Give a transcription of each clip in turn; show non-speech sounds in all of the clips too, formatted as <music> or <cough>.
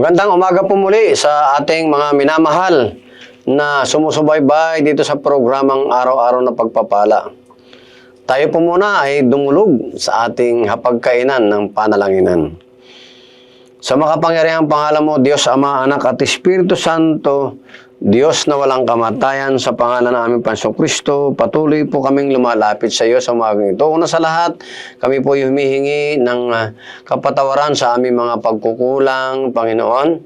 Magandang umaga po muli sa ating mga minamahal na sumusubaybay dito sa programang Araw-Araw na Pagpapala. Tayo po muna ay dumulog sa ating hapagkainan ng panalanginan. Sa makapangyarihang pangalan mo, Diyos Ama, Anak at Espiritu Santo, Diyos na walang kamatayan sa pangalan ng aming Panso Kristo, patuloy po kaming lumalapit sa iyo sa umagang ito. Una sa lahat, kami po humihingi ng ah, kapatawaran sa aming mga pagkukulang, Panginoon.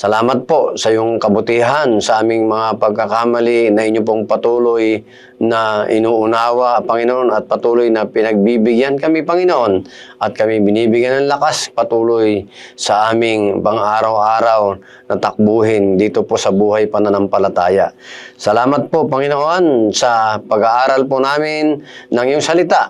Salamat po sa iyong kabutihan sa aming mga pagkakamali na inyo pong patuloy na inuunawa, Panginoon, at patuloy na pinagbibigyan kami, Panginoon, at kami binibigyan ng lakas patuloy sa aming pang-araw-araw na takbuhin dito po sa buhay pananampalataya. Salamat po, Panginoon, sa pag-aaral po namin ng iyong salita.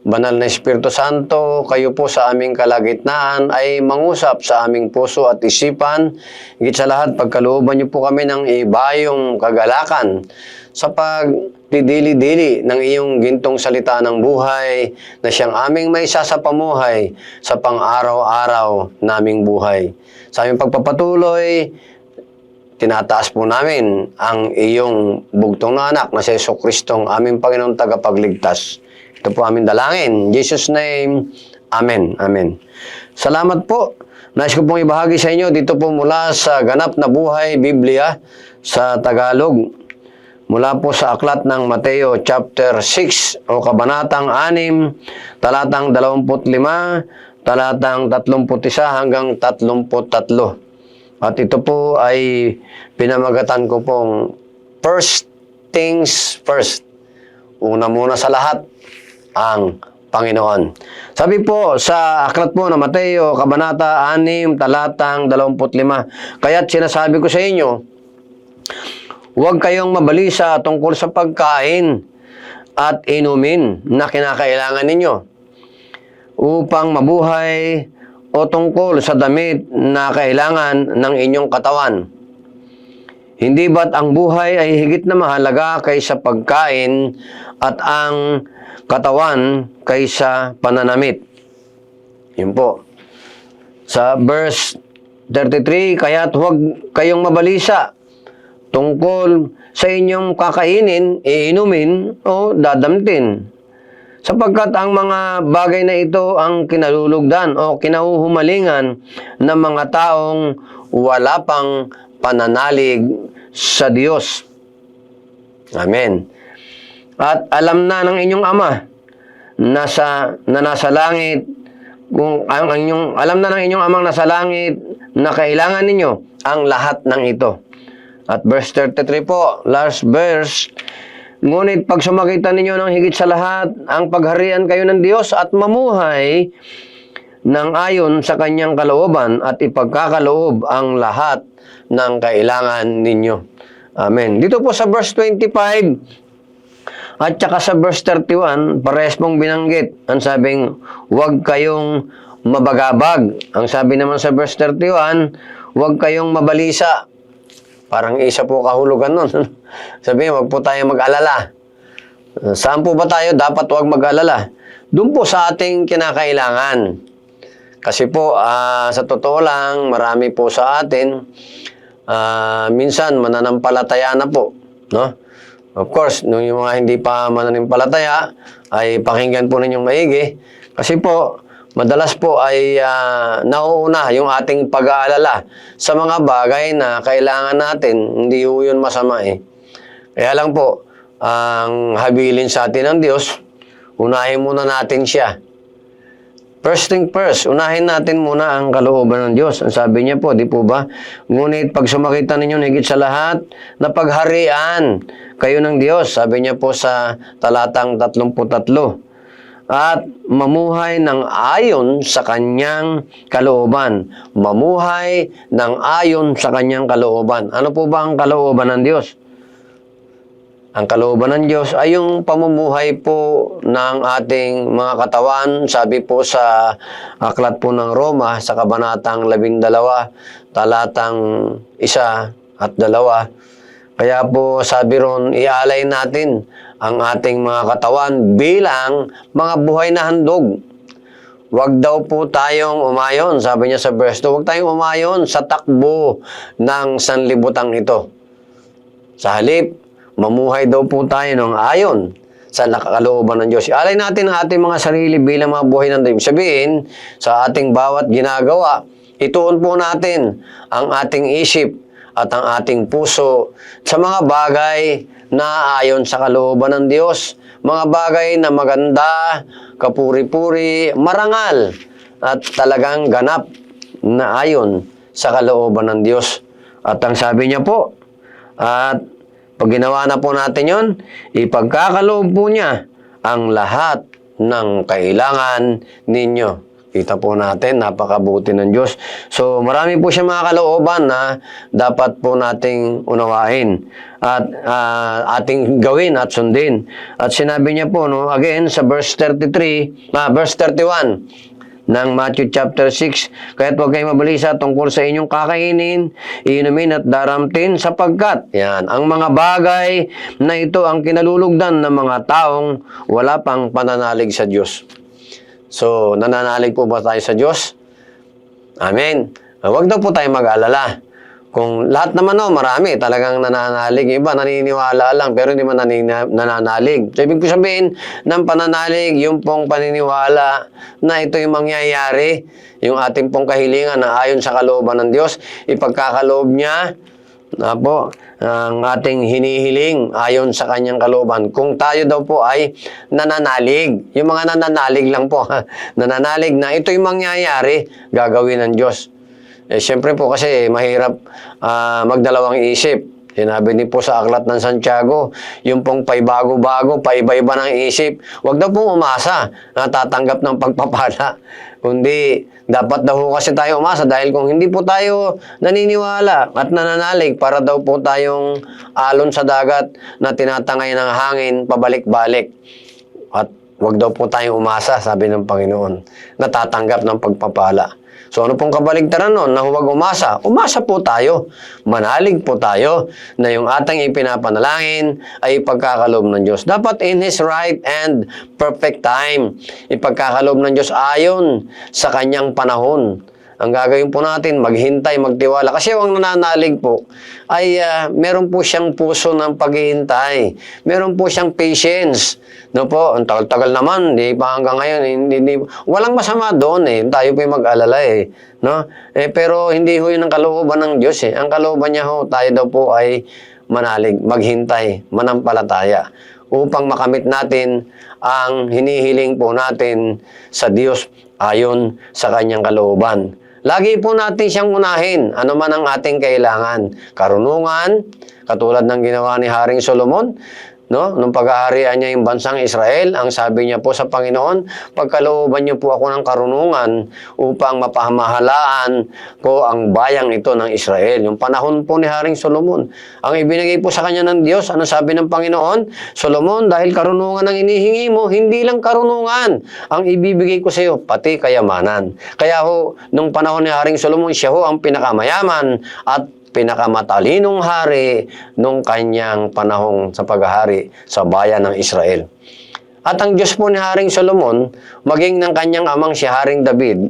Banal na Espiritu Santo, kayo po sa aming kalagitnaan ay mangusap sa aming puso at isipan. Higit sa lahat, pagkalooban niyo po kami ng ibayong kagalakan sa pagdidili-dili ng iyong gintong salita ng buhay na siyang aming may sasapamuhay sa pang-araw-araw naming buhay. Sa aming pagpapatuloy, tinataas po namin ang iyong bugtong na anak na si Yeso Kristong aming Panginoong tagapagligtas. Ito po aming dalangin. In Jesus' name, Amen. Amen. Salamat po. Nais ko pong ibahagi sa inyo dito po mula sa Ganap na Buhay Biblia sa Tagalog. Mula po sa aklat ng Mateo chapter 6 o kabanatang 6, talatang 25, talatang 31 hanggang 33. At ito po ay pinamagatan ko pong first things first. Una muna sa lahat, ang Panginoon. Sabi po sa aklat po ng Mateo, Kabanata 6, talatang 25. Kaya't sinasabi ko sa inyo, huwag kayong mabalisa tungkol sa pagkain at inumin na kinakailangan ninyo upang mabuhay o tungkol sa damit na kailangan ng inyong katawan. Hindi ba't ang buhay ay higit na mahalaga kaysa pagkain at ang katawan kaysa pananamit? Yun po. Sa verse 33, kaya't huwag kayong mabalisa tungkol sa inyong kakainin, iinumin o dadamtin. Sapagkat ang mga bagay na ito ang kinalulugdan o kinahuhumalingan ng mga taong wala pang pananalig sa Diyos. Amen. At alam na ng inyong ama nasa na nasa langit kung ang, inyong alam na ng inyong amang nasa langit na kailangan ninyo ang lahat ng ito. At verse 33 po, last verse, Ngunit pag sumakita ninyo ng higit sa lahat, ang pagharian kayo ng Diyos at mamuhay ng ayon sa kanyang kalooban at ipagkakaloob ang lahat ng kailangan ninyo. Amen. Dito po sa verse 25, at saka sa verse 31, parehas pong binanggit. Ang sabing, huwag kayong mabagabag. Ang sabi naman sa verse 31, huwag kayong mabalisa. Parang isa po kahulugan nun. <laughs> Sabi, huwag po tayo mag-alala. Saan po ba tayo dapat huwag mag-alala? Doon po sa ating kinakailangan. Kasi po, ah, sa totoo lang, marami po sa atin, ah, minsan mananampalataya na po. No? Of course, nung yung mga hindi pa mananampalataya, ay pakinggan po ninyong maigi. Kasi po, madalas po ay ah, nauuna yung ating pag-aalala sa mga bagay na kailangan natin. Hindi po yun masama eh. Kaya lang po, ang habilin sa atin ng Diyos, unahin muna natin siya. First thing first, unahin natin muna ang kalooban ng Diyos. Ang sabi niya po, di po ba? Ngunit pag sumakita ninyo higit sa lahat, na pagharian kayo ng Diyos. Sabi niya po sa talatang 33. At mamuhay ng ayon sa kanyang kalooban. Mamuhay ng ayon sa kanyang kalooban. Ano po ba ang kalooban ng Diyos? Ang kalooban ng Diyos ay yung pamumuhay po ng ating mga katawan. Sabi po sa aklat po ng Roma sa kabanatang 12, talatang isa at dalawa. Kaya po sabi ron, ialay natin ang ating mga katawan bilang mga buhay na handog Huwag daw po tayong umayon, sabi niya sa verse 2, huwag tayong umayon sa takbo ng sanlibutang ito. Sa halip, mamuhay daw po tayo ng ayon sa nakakalooban ng Diyos. Alay natin ang ating mga sarili bilang mga buhay ng Diyos. Sabihin, sa ating bawat ginagawa, ituon po natin ang ating isip at ang ating puso sa mga bagay na ayon sa kalooban ng Diyos. Mga bagay na maganda, kapuri-puri, marangal, at talagang ganap na ayon sa kalooban ng Diyos. At ang sabi niya po, at pag ginawa na po natin yon, ipagkakaloob po niya ang lahat ng kailangan ninyo. Kita po natin, napakabuti ng Diyos. So, marami po siya mga kalooban na dapat po nating unawain at ah, ating gawin at sundin. At sinabi niya po, no, again, sa verse 33, ah, verse 31, ng Matthew chapter 6. Kaya't huwag kayong mabalisa tungkol sa inyong kakainin, inumin at daramtin sapagkat yan, ang mga bagay na ito ang kinalulugdan ng mga taong wala pang pananalig sa Diyos. So, nananalig po ba tayo sa Diyos? Amen. Huwag daw po tayo mag-alala. Kung lahat naman no, marami talagang nananalig. Iba naniniwala lang pero hindi man nanina- nananalig. So, ibig ko sabihin ng pananalig, yung pong paniniwala na ito yung mangyayari, yung ating pong kahilingan na ayon sa kalooban ng Diyos, ipagkakaloob niya, na po, ang ating hinihiling ayon sa kanyang kalooban. Kung tayo daw po ay nananalig, yung mga nananalig lang po, <laughs> nananalig na ito yung mangyayari, gagawin ng Diyos. Eh, siyempre po kasi mahirap ah, magdalawang isip. Sinabi ni po sa aklat ng Santiago, yung pong paibago-bago, paiba-iba ng isip. Huwag daw pong umasa na tatanggap ng pagpapala. <laughs> Kundi dapat daw po kasi tayo umasa dahil kung hindi po tayo naniniwala at nananalig para daw po tayong alon sa dagat na tinatangay ng hangin pabalik-balik. At wag daw po tayong umasa, sabi ng Panginoon, natatanggap ng pagpapala. So ano pong kabaligtaran nun na huwag umasa? Umasa po tayo. Manalig po tayo na yung ating ipinapanalangin ay ipagkakaloob ng Diyos. Dapat in His right and perfect time. Ipagkakaloob ng Diyos ayon sa kanyang panahon. Ang gagawin po natin, maghintay, magtiwala. Kasi ang nananalig po ay ah, meron po siyang puso ng paghihintay. Meron po siyang patience. No po, ang tagal-tagal naman, di pa hanggang ngayon, hindi, hindi, walang masama doon eh. Tayo po mag-alala eh. No? eh. Pero hindi ho yun ang kalooban ng Diyos eh. Ang kalooban niya ho, tayo daw po ay manalig, maghintay, manampalataya upang makamit natin ang hinihiling po natin sa Diyos ayon sa kanyang kalooban. Lagi po natin siyang unahin, ano man ang ating kailangan. Karunungan, katulad ng ginawa ni Haring Solomon, no? Nung pag-aarian niya yung bansang Israel, ang sabi niya po sa Panginoon, pagkalooban niyo po ako ng karunungan upang mapahamahalaan ko ang bayang ito ng Israel. Yung panahon po ni Haring Solomon. Ang ibinigay po sa kanya ng Diyos, ano sabi ng Panginoon? Solomon, dahil karunungan ang inihingi mo, hindi lang karunungan ang ibibigay ko sa iyo, pati kayamanan. Kaya ho, nung panahon ni Haring Solomon, siya ho ang pinakamayaman at pinakamatalinong hari nung kanyang panahong sa paghahari sa bayan ng Israel. At ang Diyos po ni Haring Solomon, maging ng kanyang amang si Haring David,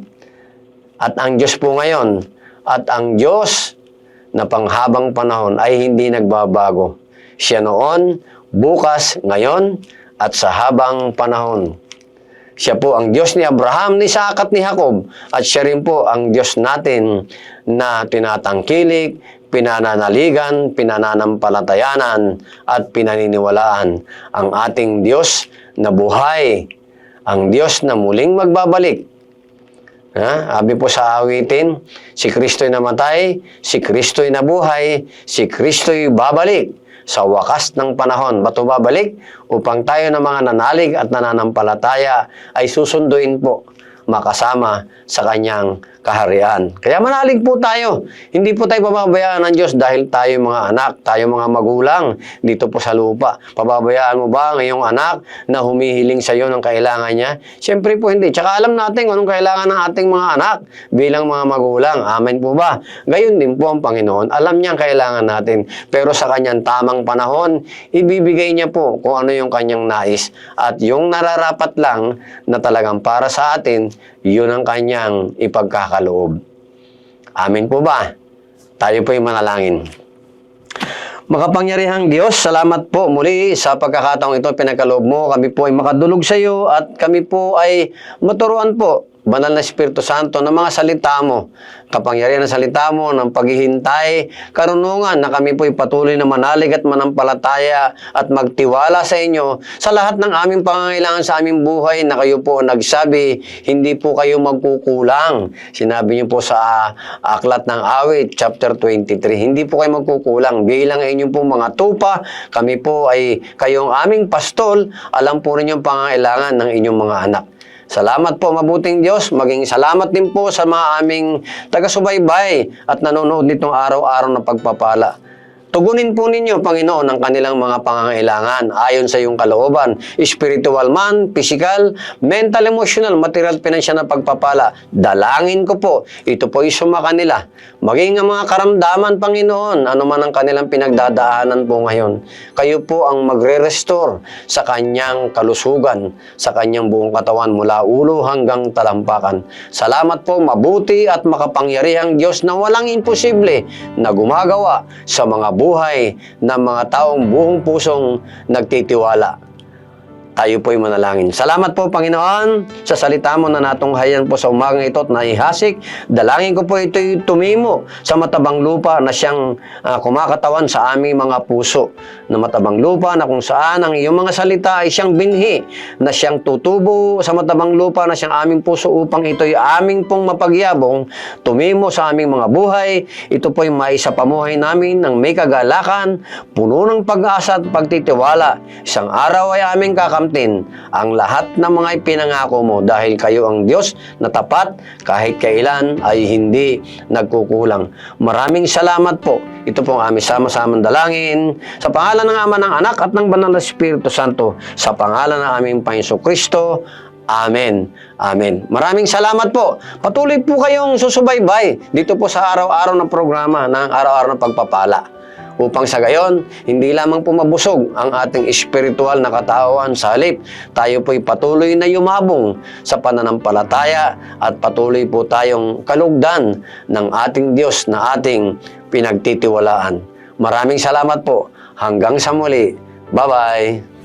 at ang Diyos po ngayon, at ang Diyos na panghabang panahon ay hindi nagbabago. Siya noon, bukas, ngayon, at sa habang panahon. Siya po ang Diyos ni Abraham, ni Isaac at ni Jacob. At siya rin po ang Diyos natin na tinatangkilik, pinananaligan, pinananampalatayanan, at pinaniniwalaan. Ang ating Diyos na buhay. Ang Diyos na muling magbabalik. Ha? Sabi po sa awitin, si Kristo'y namatay, si Kristo'y nabuhay, si Kristo'y babalik sa wakas ng panahon. Bato babalik upang tayo ng mga nanalig at nananampalataya ay susunduin po makasama sa kanyang kaharian. Kaya manalig po tayo. Hindi po tayo pababayaan ng Diyos dahil tayo mga anak, tayo mga magulang dito po sa lupa. Pababayaan mo ba ang iyong anak na humihiling sa iyo ng kailangan niya? Siyempre po hindi. Tsaka alam natin anong kailangan ng ating mga anak bilang mga magulang. Amen po ba? Gayon din po ang Panginoon. Alam niya ang kailangan natin. Pero sa kanyang tamang panahon, ibibigay niya po kung ano yung kanyang nais. At yung nararapat lang na talagang para sa atin, yun ang kanyang ipagkakaloob. Amin po ba? Tayo po yung manalangin. Makapangyarihang Diyos, salamat po muli sa pagkakataong ito pinagkaloob mo. Kami po ay makadulog sa iyo at kami po ay maturuan po Banal na Espiritu Santo ng mga salita mo, kapangyarihan ng salita mo, ng paghihintay, karunungan na kami po ay patuloy na manalig at manampalataya at magtiwala sa inyo sa lahat ng aming pangangailangan sa aming buhay na kayo po nagsabi, hindi po kayo magkukulang. Sinabi niyo po sa ah, Aklat ng Awit, chapter 23, hindi po kayo magkukulang. Bilang inyong po mga tupa, kami po ay kayong aming pastol, alam po rin yung pangangailangan ng inyong mga anak. Salamat po, mabuting Diyos. Maging salamat din po sa mga aming taga-subaybay at nanonood nitong araw-araw na pagpapala. Tugunin po ninyo, Panginoon, ang kanilang mga pangangailangan ayon sa iyong kalooban. Spiritual man, physical, mental, emotional, material, financial na pagpapala. Dalangin ko po, ito po ay sumakanila. Maging ang mga karamdaman, Panginoon, ano man ang kanilang pinagdadaanan po ngayon. Kayo po ang magre-restore sa kanyang kalusugan, sa kanyang buong katawan mula ulo hanggang talampakan. Salamat po, mabuti at makapangyarihang Diyos na walang imposible na gumagawa sa mga buhay ng mga taong buong pusong nagtitiwala. Tayo po'y manalangin. Salamat po, Panginoon, sa salita mo na natunghayan po sa umagang ito at naihasik. Dalangin ko po ito'y tumimo sa matabang lupa na siyang ah, kumakatawan sa aming mga puso. Na matabang lupa na kung saan ang iyong mga salita ay siyang binhi, na siyang tutubo sa matabang lupa na siyang aming puso upang ito'y aming pong mapagyabong, tumimo sa aming mga buhay. Ito po'y maisa pamuhay namin ng may kagalakan, puno ng pag-asa at pagtitiwala. Isang araw ay aming kakamtin ang lahat ng mga ipinangako mo dahil kayo ang Diyos na tapat kahit kailan ay hindi nagkukulang. Maraming salamat po. Ito po ang aming sama-samang dalangin sa pangalan ng Ama ng Anak at ng Banal na Espiritu Santo sa pangalan ng aming Panginoon Kristo. Amen. Amen. Maraming salamat po. Patuloy po kayong susubaybay dito po sa araw-araw na programa ng araw-araw na pagpapala upang sa gayon, hindi lamang po mabusog ang ating espiritual na katawan sa halip. Tayo po'y patuloy na yumabong sa pananampalataya at patuloy po tayong kalugdan ng ating Diyos na ating pinagtitiwalaan. Maraming salamat po. Hanggang sa muli. Bye-bye.